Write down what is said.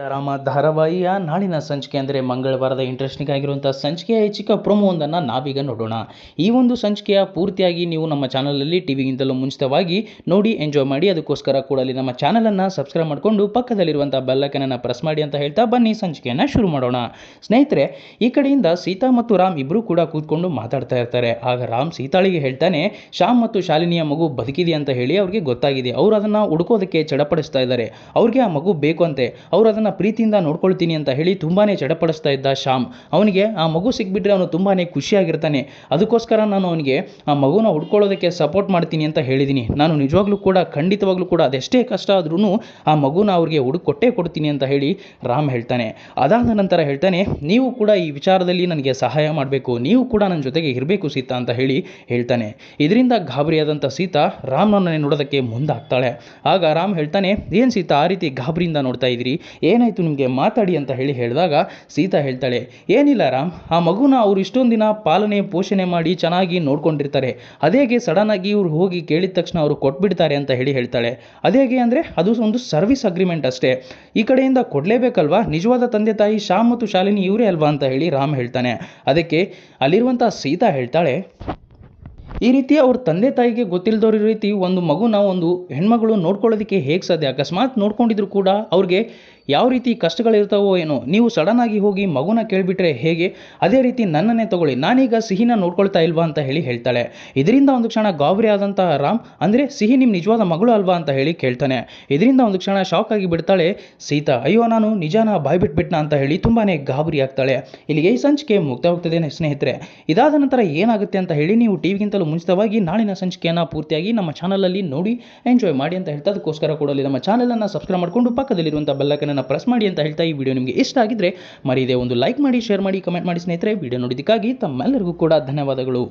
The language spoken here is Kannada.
ರಾಮ ಧಾರಾವಾಹಿಯ ನಾಳಿನ ಸಂಚಿಕೆ ಅಂದರೆ ಮಂಗಳವಾರದ ಇಂಟ್ರೆಸ್ಟಿಂಗ್ ಆಗಿರುವಂಥ ಸಂಚಿಕೆಯ ಈ ಚಿಕ್ಕ ಪ್ರೊಮೋವೊಂದನ್ನು ನಾವೀಗ ನೋಡೋಣ. ಈ ಒಂದು ಸಂಚಿಕೆಯ ಪೂರ್ತಿಯಾಗಿ ನೀವು ನಮ್ಮ ಚಾನಲಲ್ಲಿ ಟಿವಿಗಿಂತಲೂ ಮುಂಚಿತವಾಗಿ ನೋಡಿ, ಎಂಜಾಯ್ ಮಾಡಿ, ಅದಕ್ಕೋಸ್ಕರ ಕೂಡಲೇ ನಮ್ಮ ಚಾನಲನ್ನು ಸಬ್ಸ್ಕ್ರೈಬ್ ಮಾಡಿಕೊಂಡು ಪಕ್ಕದಲ್ಲಿರುವಂಥ ಬೆಲ್ಲೈಕನನ್ನು ಪ್ರೆಸ್ ಮಾಡಿ ಅಂತ ಹೇಳ್ತಾ ಬನ್ನಿ, ಸಂಚಿಕೆಯನ್ನು ಶುರು ಮಾಡೋಣ. ಸ್ನೇಹಿತರೆ, ಈ ಕಡೆಯಿಂದ ಸೀತಾ ಮತ್ತು ರಾಮ್ ಇಬ್ಬರು ಕೂಡ ಕೂತ್ಕೊಂಡು ಮಾತಾಡ್ತಾ ಇರ್ತಾರೆ. ಆಗ ರಾಮ್ ಸೀತಾಳಿಗೆ ಹೇಳ್ತಾನೆ, ಶ್ಯಾಮ್ ಮತ್ತು ಶಾಲಿನಿಯ ಮಗು ಬದುಕಿದೆ ಅಂತ ಹೇಳಿ ಅವ್ರಿಗೆ ಗೊತ್ತಾಗಿದೆ. ಅವರು ಅದನ್ನು ಹುಡುಕೋದಕ್ಕೆ ಚಡಪಡಿಸ್ತಾ ಇದ್ದಾರೆ. ಅವ್ರಿಗೆ ಆ ಮಗು ಬೇಕು ಅಂತೆ. ಅವರು ಅದನ್ನು ಪ್ರೀತಿಯಿಂದ ನೋಡ್ಕೊಳ್ತೀನಿ ಅಂತ ಹೇಳಿ ತುಂಬಾ ಚಡಪಡಿಸ್ತಾ ಇದ್ದ ಶ್ಯಾಮ್. ಅವನಿಗೆ ಆ ಮಗು ಸಿಕ್ಬಿಟ್ರೆ ಅವನು ತುಂಬಾ ಖುಷಿಯಾಗಿರ್ತಾನೆ. ಅದಕ್ಕೋಸ್ಕರ ನಾನು ಅವನಿಗೆ ಆ ಮಗುನ ಹುಡ್ಕೊಳ್ಳೋದಕ್ಕೆ ಸಪೋರ್ಟ್ ಮಾಡ್ತೀನಿ ಅಂತ ಹೇಳಿದ್ದೀನಿ ನಾನು ನಿಜವಾಗ್ಲೂ ಕೂಡ, ಖಂಡಿತವಾಗ್ಲೂ ಕೂಡ ಅದೆಷ್ಟೇ ಕಷ್ಟ ಆದ್ರೂ ಆ ಮಗುನ ಅವ್ರಿಗೆ ಹುಡುಕೊಟ್ಟೇ ಕೊಡ್ತೀನಿ ಅಂತ ಹೇಳಿ ರಾಮ್ ಹೇಳ್ತಾನೆ. ಅದಾದ ನಂತರ ಹೇಳ್ತಾನೆ, ನೀವು ಕೂಡ ಈ ವಿಚಾರದಲ್ಲಿ ನನಗೆ ಸಹಾಯ ಮಾಡಬೇಕು. ನೀವು ಕೂಡ ನನ್ನ ಜೊತೆಗೆ ಇರಬೇಕು ಸೀತಾ ಅಂತ ಹೇಳಿ ಹೇಳ್ತಾನೆ. ಇದರಿಂದ ಗಾಬರಿಯಾದಂಥ ಸೀತಾ ರಾಮನನ್ನೇ ನೋಡೋದಕ್ಕೆ ಮುಂದಾಗ್ತಾಳೆ. ಆಗ ರಾಮ್ ಹೇಳ್ತಾನೆ, ಏನು ಸೀತಾ, ಆ ರೀತಿ ಗಾಬರಿಯಿಂದ ನೋಡ್ತಾ ಇದ್ದೀರಿ? ಏನಾಯಿತು ನಿಮಗೆ? ಮಾತಾಡಿ ಅಂತ ಹೇಳಿ ಹೇಳಿದಾಗ ಸೀತಾ ಹೇಳ್ತಾಳೆ, ಏನಿಲ್ಲ ರಾಮ್, ಆ ಮಗುನ ಅವರು ಇಷ್ಟೊಂದು ದಿನ ಪಾಲನೆ ಪೋಷಣೆ ಮಾಡಿ ಚೆನ್ನಾಗಿ ನೋಡ್ಕೊಂಡಿರ್ತಾರೆ. ಅದೇಗೆ ಆಗಿ ಇವ್ರು ಹೋಗಿ ಕೇಳಿದ ತಕ್ಷಣ ಅವರು ಕೊಟ್ಬಿಡ್ತಾರೆ ಅಂತ ಹೇಳಿ ಹೇಳ್ತಾಳೆ. ಅದೇಗೆ ಅಂದರೆ ಅದು ಒಂದು ಸರ್ವಿಸ್ ಅಗ್ರಿಮೆಂಟ್ ಅಷ್ಟೇ. ಈ ಕಡೆಯಿಂದ ಕೊಡಲೇಬೇಕಲ್ವಾ? ನಿಜವಾದ ತಂದೆ ತಾಯಿ ಶ್ಯಾಮ್ ಮತ್ತು ಶಾಲಿನಿ ಇವರೇ ಅಲ್ವಾ ಅಂತ ಹೇಳಿ ರಾಮ್ ಹೇಳ್ತಾನೆ. ಅದಕ್ಕೆ ಅಲ್ಲಿರುವಂಥ ಸೀತಾ ಹೇಳ್ತಾಳೆ, ಈ ರೀತಿ ಅವ್ರ ತಂದೆ ತಾಯಿಗೆ ಗೊತ್ತಿಲ್ಲದವ್ರ ರೀತಿ ಒಂದು ಮಗುನ ಒಂದು ಹೆಣ್ಮಗಳು ನೋಡ್ಕೊಳ್ಳೋದಕ್ಕೆ ಹೇಗೆ ಸಾಧ್ಯ? ಅಕಸ್ಮಾತ್ ನೋಡ್ಕೊಂಡಿದ್ರು ಕೂಡ ಅವ್ರಿಗೆ ಯಾವ ರೀತಿ ಕಷ್ಟಗಳಿರ್ತಾವೋ ಏನೋ, ನೀವು ಸಡನ್ನಾಗಿ ಹೋಗಿ ಮಗುನ ಕೇಳಿಬಿಟ್ರೆ ಹೇಗೆ? ಅದೇ ರೀತಿ ನನ್ನನ್ನೇ ತಗೊಳ್ಳಿ, ನಾನೀಗ ಸಿಹಿನ ನೋಡ್ಕೊಳ್ತಾ ಇಲ್ವಾ ಅಂತ ಹೇಳಿ ಹೇಳ್ತಾಳೆ. ಇದರಿಂದ ಒಂದು ಕ್ಷಣ ಗಾಬರಿ ಆದಂತಹ ರಾಮ್, ಅಂದರೆ ಸಿಹಿ ನಿಮ್ಮ ನಿಜವಾದ ಮಗಳು ಅಲ್ವಾ ಅಂತ ಹೇಳಿ ಕೇಳ್ತಾನೆ. ಇದರಿಂದ ಒಂದು ಕ್ಷಣ ಶಾಕ್ ಆಗಿ ಬಿಡ್ತಾಳೆ, ಸೀತಾ, ಅಯ್ಯೋ ನಾನು ನಿಜಾನ ಬಾಯ್ಬಿಟ್ಬಿಟ್ನ ಅಂತ ಹೇಳಿ ತುಂಬಾ ಗಾಬರಿ ಆಗ್ತಾಳೆ. ಇಲ್ಲಿಗೆ ಈ ಸಂಚಿಕೆ ಮುಕ್ತವಾಗ್ತದೆ ಸ್ನೇಹಿತರೆ. ಇದಾದ ನಂತರ ಏನಾಗುತ್ತೆ ಅಂತ ಹೇಳಿ ನೀವು ಟಿವಿಗಿಂತಲೂ ಮುಂಚಿತವಾಗಿ ನಾಳಿನ ಸಂಚಿಕೆಯನ್ನು ಪೂರ್ತಿಯಾಗಿ ನಮ್ಮ ಚಾನಲಲ್ಲಿ ನೋಡಿ ಎಂಜಾಯ್ ಮಾಡಿ ಅಂತ ಹೇಳ್ತಾ, ಅದಕ್ಕೋಸ್ಕರ ಕೂಡ ನಮ್ಮ ಚಾನಲನ್ನು ಸಬ್ಸ್ಕ್ರೈಬ್ ಮಾಡಿಕೊಂಡು ಪಕ್ಕದಲ್ಲಿರುವಂಥ ಬೆಲ್ಲೈಕನನ್ನು ಪ್ರೆಸ್ ಮಾಡಿ ಅಂತ ಹೇಳ್ತಾ ಈ ವಿಡಿಯೋ ನಿಮಗೆ ಇಷ್ಟ ಆಗಿದ್ರೆ ಮರೀದೆ ಒಂದು ಲೈಕ್ ಮಾಡಿ ಶೇರ್ ಮಾಡಿ ಕಮೆಂಟ್ ಮಾಡಿ ಸ್ನೇಹಿತರೆ. ವಿಡಿಯೋ ನೋಡಿದ್ದಕ್ಕಾಗಿ ತಮ್ಮೆಲ್ಲರಿಗೂ ಕೂಡ ಧನ್ಯವಾದಗಳು.